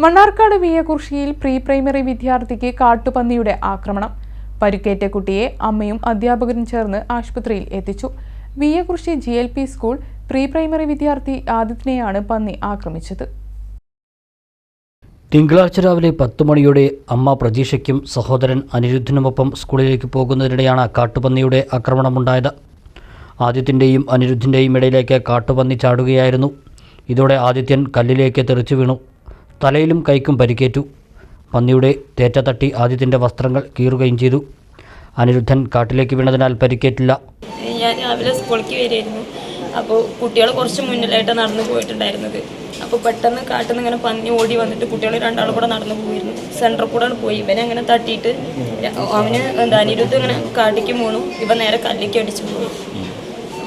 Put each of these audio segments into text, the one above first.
Mannarkkad വിയകുർഷിയിൽ pre primary വിദ്യാർത്ഥിക്ക് കാട്ടുപന്നിയുടെ ആക്രമണം. പരിക്കേറ്റ കുട്ടിയെ അമ്മയും അധ്യാപകരും ചേർന്ന് ആശുപത്രിയിൽ എത്തിച്ചു. വിയകുർഷി G L P school pre primary വിദ്യാർത്ഥി ആദിത്യനെയാണ് പന്നി ആക്രമിച്ചത്. തിങ്കളാഴ്ച രാവിലെ പത്ത് മണിയോടെ അമ്മ പ്രതീക്ഷയ്ക്കും സഹോദരൻ അനിരുദ്ധിനുമൊപ്പം സ്കൂളിലേക്ക് പോകുന്നതിനിടെയാണ് കാട്ടുപന്നിയുടെ ആക്രമണമുണ്ടായത്. ആദിത്യന്റെയും അനിരുദ്ധിന്റെയും ഇടയിലേക്ക് കാട്ടുപന്നി ചാടുകയായിരുന്നു. ഇതോടെ ആദിത്യൻ കല്ലിലേക്ക് തെറിച്ചു വീണു. തലയിലും കൈക്കും പരിക്കേറ്റു. പന്നിയുടെ തേറ്റ തട്ടി ആദ്യത്തിന്റെ വസ്ത്രങ്ങൾ കീറുകയും ചെയ്തു. അനിരുദ്ധൻ കാട്ടിലേക്ക് വീണതിനാൽ പരിക്കേറ്റില്ല. ഞാൻ രാവിലെ സ്കൂളിലേക്ക് വരുമായിരുന്നു അപ്പോൾ കുട്ടികൾ കുറച്ച് മുന്നിലായിട്ട് നടന്നു പോയിട്ടുണ്ടായിരുന്നത്. അപ്പോൾ പെട്ടെന്ന് കാട്ടിൽ നിന്ന് ഇങ്ങനെ പന്നി ഓടി വന്നിട്ട് കുട്ടികൾ രണ്ടാളും കൂടെ നടന്നു പോയിരുന്നു. സെന്ററിൽ കൂടെ പോയി. ഇവനെ അങ്ങനെ തട്ടിയിട്ട് അവന് എന്താ അനിരുദ്ധം ഇങ്ങനെ കാട്ടിക്ക് പോണു ഇവ നേരെ കല്ലിലേക്ക് അടിച്ചു പോയി.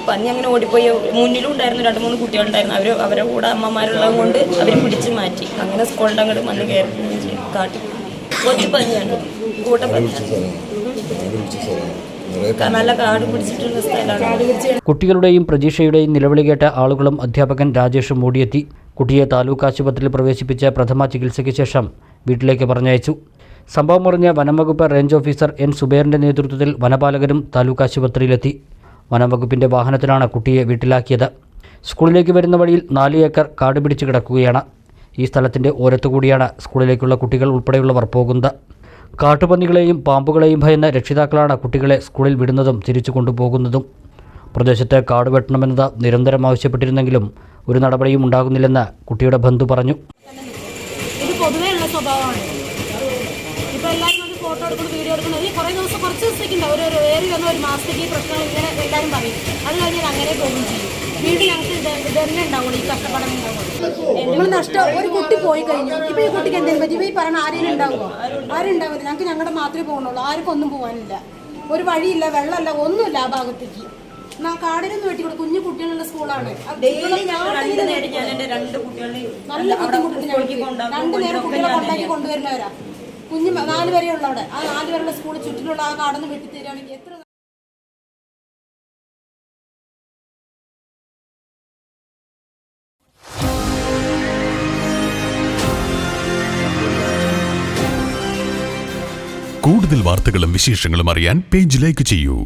പന്നി അങ്ങനെ ഓടിപ്പോയി. മുന്നിലും ഉണ്ടായിരുന്നു രണ്ട് മൂന്ന് കുട്ടികളുണ്ടായിരുന്നു. അവർ അവരുടെ കൂടെ അമ്മമാരുള്ളത് കൊണ്ട് അവർ പിടിച്ച് മാറ്റി. അങ്ങനെ സ്കൂളിന്റെ അങ്ങോട്ട് വന്ന് കയറി കാട്ടി. കൊച്ചു പന്നിയാണ്. കൂട്ടപ്പന്നിയാണ് നല്ല കാട് പിടിച്ചിട്ടുള്ള സ്ഥലമാണ്. കുട്ടികളുടെയും പ്രതീക്ഷയുടെയും നിലവിളി കേട്ട ആളുകളും അധ്യാപകൻ രാജേഷും ഓടിയെത്തി. കുട്ടിയെ താലൂക്ക് ആശുപത്രിയിൽ പ്രവേശിപ്പിച്ച പ്രഥമ ചികിത്സയ്ക്ക് ശേഷം വീട്ടിലേക്ക് പറഞ്ഞയച്ചു. സംഭവം അറിഞ്ഞ വനംവകുപ്പ് റേഞ്ച് ഓഫീസർ എൻ സുബേറിന്റെ നേതൃത്വത്തിൽ വനപാലകരും താലൂക്ക് ആശുപത്രിയിലെത്തി. വനംവകുപ്പിന്റെ വാഹനത്തിലാണ് കുട്ടിയെ വീട്ടിലാക്കിയത്. സ്കൂളിലേക്ക് വരുന്ന വഴിയിൽ നാല് ഏക്കർ കാട് പിടിച്ച് കിടക്കുകയാണ്. ഈ സ്ഥലത്തിന്റെ ഓരത്തുകൂടിയാണ് സ്കൂളിലേക്കുള്ള കുട്ടികൾ ഉൾപ്പെടെയുള്ളവർ പോകുന്നത്. കാട്ടുപന്നികളെയും പാമ്പുകളെയും ഭയന്ന രക്ഷിതാക്കളാണ് കുട്ടികളെ സ്കൂളിൽ വിടുന്നതും തിരിച്ചു കൊണ്ടുപോകുന്നതും. പ്രദേശത്ത് കാട് വെട്ടണമെന്നത് നിരന്തരം ആവശ്യപ്പെട്ടിരുന്നെങ്കിലും ഒരു നടപടിയും ഉണ്ടാകുന്നില്ലെന്ന് കുട്ടിയുടെ ബന്ധു പറഞ്ഞു ഇത് പൊതുവേ ഉള്ള സ്വഭാവമാണ് ഇപ്പൊ എല്ലാവരും അത് ഫോട്ടോ എടുക്കണം വീഡിയോ എടുക്കുന്നു ഈ കുറേ ദിവസം കുറച്ച് ദിവസത്തേക്കുണ്ട് ഉണ്ടാവും ഒരു ഏറി വന്ന ഒരു മാസത്തേക്ക് ഈ പ്രശ്നങ്ങൾ ഇങ്ങനെ എല്ലാവരും പറയും. അത് കഴിഞ്ഞാൽ അങ്ങനെ പോകും ചെയ്യും. വീണ്ടും ഞങ്ങൾക്ക് ഇത് തന്നെ ഉണ്ടാവുള്ളൂ. ഈ കഷ്ടപ്പാടം ഉണ്ടാവുള്ളൂ. നമ്മൾ നഷ്ടം. ഒരു കുട്ടി പോയി കഴിഞ്ഞു. ഇപ്പം ഈ കുട്ടിക്ക് എന്തെങ്കിലും പറ്റി ഇപ്പം ഈ പറഞ്ഞ ആരെങ്കിലും ഉണ്ടാവുമോ? ആരും ഉണ്ടാവില്ല. ഞങ്ങൾക്ക് ഞങ്ങളുടെ മാത്രമേ പോകുന്നുള്ളൂ ആർക്കും ഒന്നും പോകാനില്ല ഒരു വഴിയില്ല വെള്ളമല്ല ഒന്നുമില്ല ആ ഭാഗത്തേക്ക്. കാടിനൊന്നും വെട്ടി കൂടെ കുഞ്ഞു കുട്ടികളുടെ സ്കൂളാണ്. നല്ല ബുദ്ധിമുട്ടുണ്ട് രണ്ടു നേരം കുട്ടികളെ കൊണ്ടാക്കി കൊണ്ടുവരുന്നവരാ. കുഞ്ഞു നാല് വരെ ഉള്ളവിടെ ആ നാല് വരെയുള്ള സ്കൂൾ ചുറ്റിലുള്ള ആ കാടൊന്ന് വെട്ടിത്തരാണെങ്കിൽ എത്ര കൂടുതൽ വാർത്തകളും വിശേഷങ്ങളും അറിയാൻ പേജ് ലൈക്ക് ചെയ്യൂ.